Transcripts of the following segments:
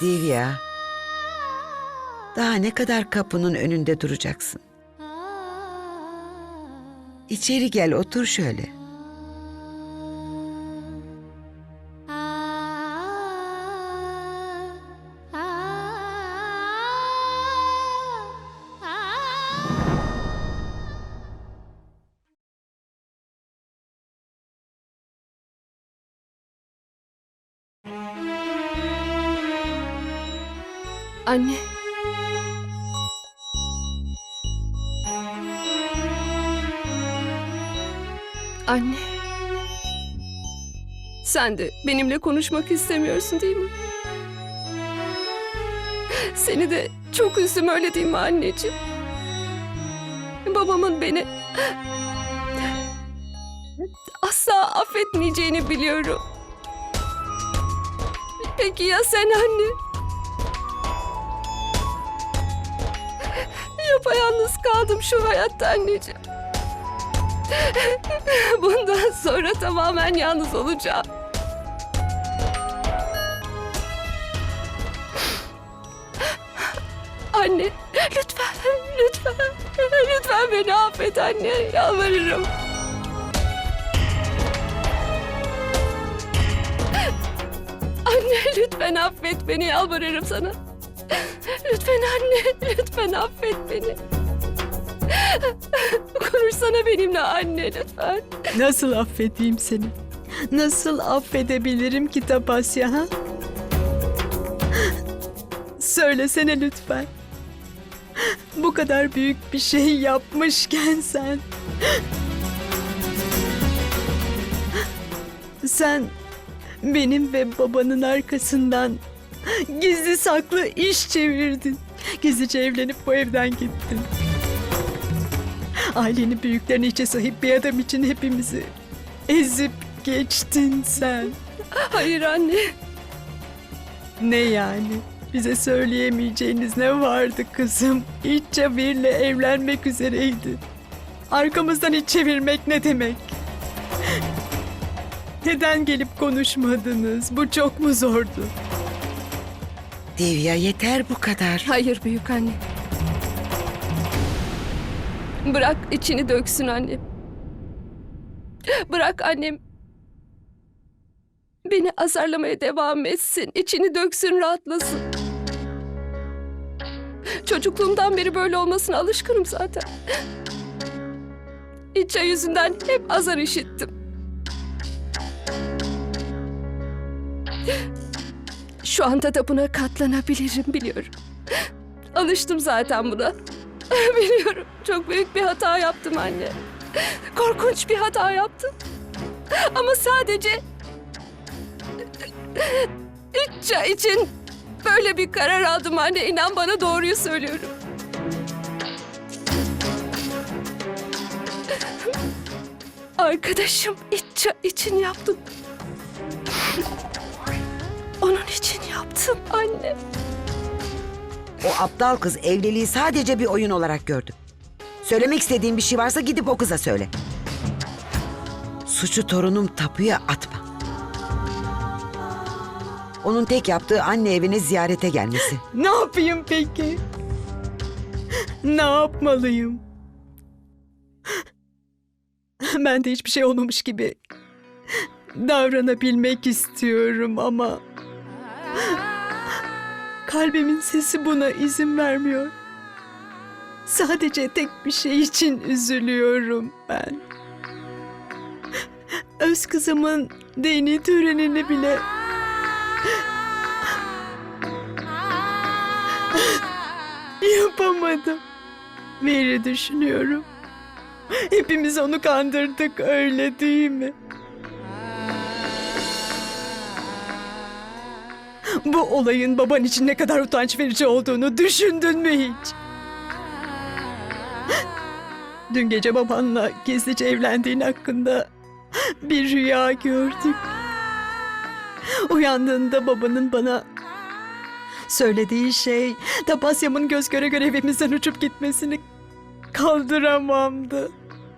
Divya. Daha ne kadar kapının önünde duracaksın? İçeri gel otur şöyle. Anne. Anne. Sen de benimle konuşmak istemiyorsun değil mi? Seni de çok üzdüm öyle değil mi anneciğim? Babamın beni asla affetmeyeceğini biliyorum. Peki ya sen anne? Yapayalnız kaldım şu hayatta anneciğim. Bundan sonra tamamen yalnız olacağım. Anne, lütfen, lütfen, lütfen beni affet anne, yalvarırım. Anne, lütfen affet beni, yalvarırım sana. Lütfen anne, lütfen affet beni. Konuşsana benimle anne lütfen. Nasıl affedeyim seni? Nasıl affedebilirim ki Tapasya ha? Söylesene lütfen. Bu kadar büyük bir şey yapmışken sen... Sen benim ve babanın arkasından gizli saklı iş çevirdin. Gizlice evlenip bu evden gittin. Ailenin büyüklerine içe sahip bir adam için hepimizi ezip geçtin sen. Hayır anne. Ne yani? Bize söyleyemeyeceğiniz ne vardı kızım? İç çevirle evlenmek üzereydi. Arkamızdan iç çevirmek ne demek? Neden gelip konuşmadınız? Bu çok mu zordu? Divya yeter bu kadar. Hayır büyük anne. Bırak içini döksün annem. Bırak annem. Beni azarlamaya devam etsin. içini döksün, rahatlasın. Çocukluğumdan beri böyle olmasına alışkınım zaten. İça yüzünden hep azar işittim. Şu anda da buna katlanabilirim biliyorum. Alıştım zaten buna. Biliyorum. Çok büyük bir hata yaptım anne. Korkunç bir hata yaptım. Ama sadece İtça için böyle bir karar aldım anne. İnan bana doğruyu söylüyorum. Arkadaşım İtça için yaptım. Onun için yaptım anne. O aptal kız evliliği sadece bir oyun olarak gördü. Söylemek istediğin bir şey varsa gidip o kıza söyle. Suçu torunum tapuya atma. Onun tek yaptığı anne evine ziyarete gelmesi. Ne yapayım peki? Ne yapmalıyım? Ben de hiçbir şey olmamış gibi davranabilmek istiyorum ama kalbimin sesi buna izin vermiyor. Sadece tek bir şey için üzülüyorum ben. Öz kızımın dini törenini bile Yapamadım. Veri düşünüyorum. Hepimiz onu kandırdık öyle değil mi? Bu olayın baban için ne kadar utanç verici olduğunu düşündün mü hiç? Dün gece babanla gizlice evlendiğin hakkında bir rüya gördük. Uyandığında babanın bana Söylediği şey Tapasya'mın göz göre göre evimizden uçup gitmesini kaldıramamdı.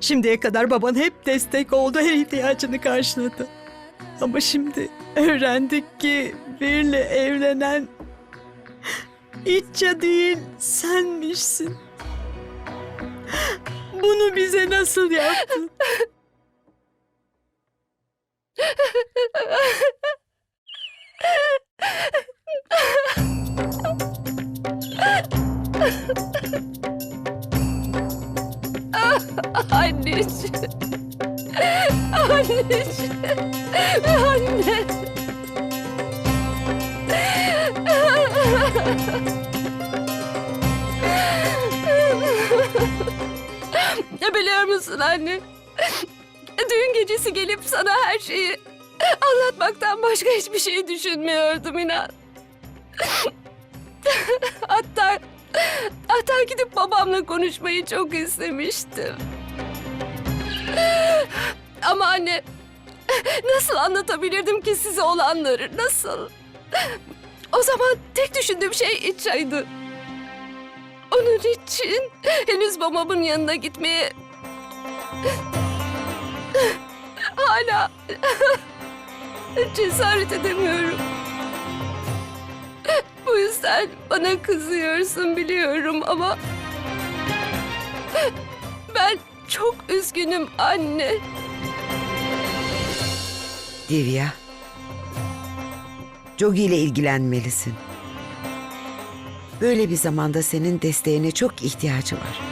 Şimdiye kadar baban hep destek oldu, her ihtiyacını karşıladı. Ama şimdi öğrendik ki Bir'le evlenen İtça değil senmişsin. Bunu bize nasıl yaptın? Anneciğim. Anneciğim. Anne. Biliyor musun anne? Düğün gecesi gelip sana her şeyi anlatmaktan başka hiçbir şey düşünmüyordum inan. Hatta hatta gidip babamla konuşmayı çok istemiştim. Ama anne nasıl anlatabilirdim ki size olanları nasıl? O zaman tek düşündüğüm şey İçay'dı. Onun için henüz babamın yanına gitmeye hala cesaret edemiyorum. Bu yüzden bana kızıyorsun biliyorum ama ben çok üzgünüm anne. Divya. Jogi ile ilgilenmelisin. Böyle bir zamanda senin desteğine çok ihtiyacı var.